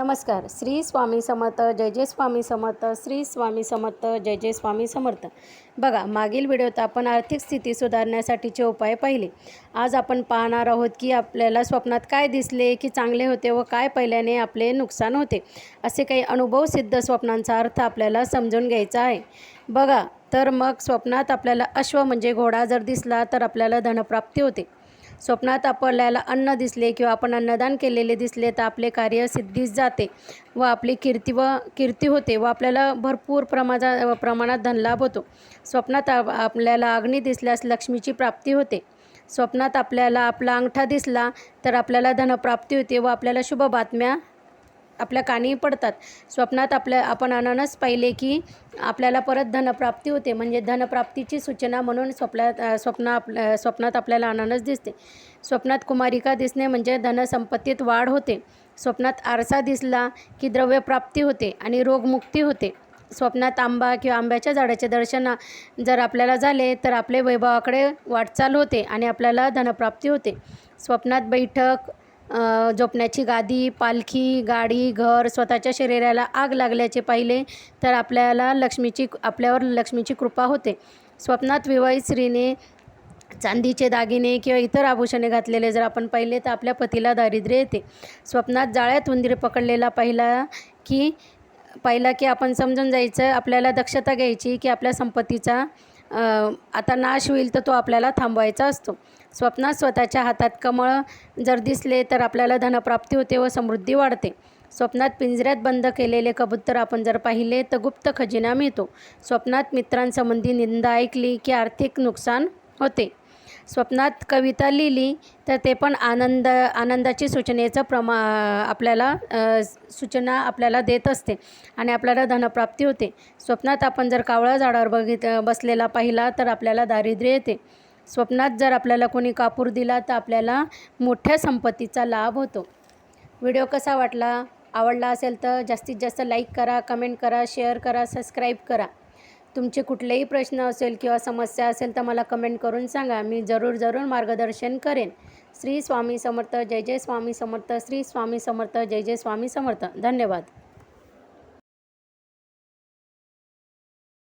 नमस्कार. श्री स्वामी समर्थ जय जय स्वामी समर्थ श्री स्वामी समर्थ जय जय स्वामी समर्थ. बघा मागील व्हिडिओत आपण आर्थिक स्थिती सुधारण्यासाठीचे उपाय पाहिले. आज आपण पाहणार आहोत की आपल्याला स्वप्नात काय दिसले की चांगले होते व काय पहिल्याने आपले नुकसान होते असे काही अनुभवसिद्ध स्वप्नांचा अर्थ आपल्याला समजून घ्यायचा आहे. बघा तर मग स्वप्नात आपल्याला अश्व म्हणजे घोडा जर दिसला तर आपल्याला धनप्राप्ती होते. स्वप्नात आपल्याला अन्न दिसले किंवा आपण अन्नदान केलेले दिसले तर आपले कार्य सिद्धीस जाते व आपली कीर्ती व कीर्ती होते व आपल्याला भरपूर प्रमाणा प्रमाणात धनलाभ होतो. स्वप्नात आप- आपल्याला अग्नी दिसल्यास लक्ष्मीची प्राप्ती होते. स्वप्नात आपल्याला आपला अंगठा दिसला तर आपल्याला धनप्राप्ती होते व आपल्याला शुभ बातम्या आपल्या कानी पडतात. स्वप्नात आपल्या आपण अननस पाहिले की आपल्याला परत धनप्राप्ती होते. म्हणजे धनप्राप्तीची सूचना म्हणून स्वप्नात स्वप्न आपल्या स्वप्नात आपल्याला अननस दिसते. स्वप्नात कुमारिका दिसणे म्हणजे धनसंपत्तीत वाढ होते. स्वप्नात आरसा दिसला की द्रव्यप्राप्ती होते आणि रोगमुक्ती होते. स्वप्नात आंबा किंवा आंब्याच्या झाडाचे दर्शन जर आपल्याला झाले तर आपले वैभवाकडे वाटचाल होते आणि आपल्याला धनप्राप्ती होते. स्वप्नात बैठक झोपण्याची गादी पालखी गाडी घर स्वतःच्या शरीराला आग लागल्याचे पाहिले तर आपल्याला लक्ष्मीची आपल्यावर लक्ष्मीची कृपा होते. स्वप्नात विवाहित स्त्रीने चांदीचे दागिने किंवा इतर आभूषणे घातलेले जर आपण पाहिले तर आपल्या पतीला दारिद्र्य येते. स्वप्नात जाळ्यात उंदीर पकडलेला पाहिला की पाहिला की आपण समजून जायचं आपल्याला दक्षता घ्यायची की आपल्या संपत्तीचा आता नाश होईल तर तो आपल्याला थांबवायचा असतो. स्वप्नात स्वतःच्या हातात कमळ जर दिसले तर आपल्याला धनप्राप्ती होते व समृद्धी वाढते. स्वप्नात पिंजऱ्यात बंद केलेले कबूतर आपण जर पाहिले तर गुप्त खजिना मिळतो. स्वप्नात मित्रांसंबंधी निंदा ऐकली की आर्थिक नुकसान होते. स्वप्नात कविता लिहिली तर ते पण आनंद आनंदाची सूचनेचं प्रमा आपल्याला सूचना आपल्याला देत असते आणि आपल्याला धनप्राप्ती होते. स्वप्नात आपण जर कावळा झाडावर बघित बसलेला पाहिला तर आपल्याला दारिद्र्य येते. स्वप्नात जर आपल्याला कोणी कापूर दिला तर आपल्याला मोठ्या संपत्तीचा लाभ होतो. व्हिडिओ कसा वाटला? आवडला असेल तर जास्तीत जास्त लाईक करा कमेंट करा शेअर करा सबस्क्राईब करा. तुमचे कुठलेही प्रश्न असेल किंवा समस्या असेल तर मला कमेंट करून सांगा. मी जरूर जरूर मार्गदर्शन करेन. श्री स्वामी समर्थ. जय जय स्वामी समर्थ. श्री स्वामी समर्थ. जय जय स्वामी समर्थ. धन्यवाद.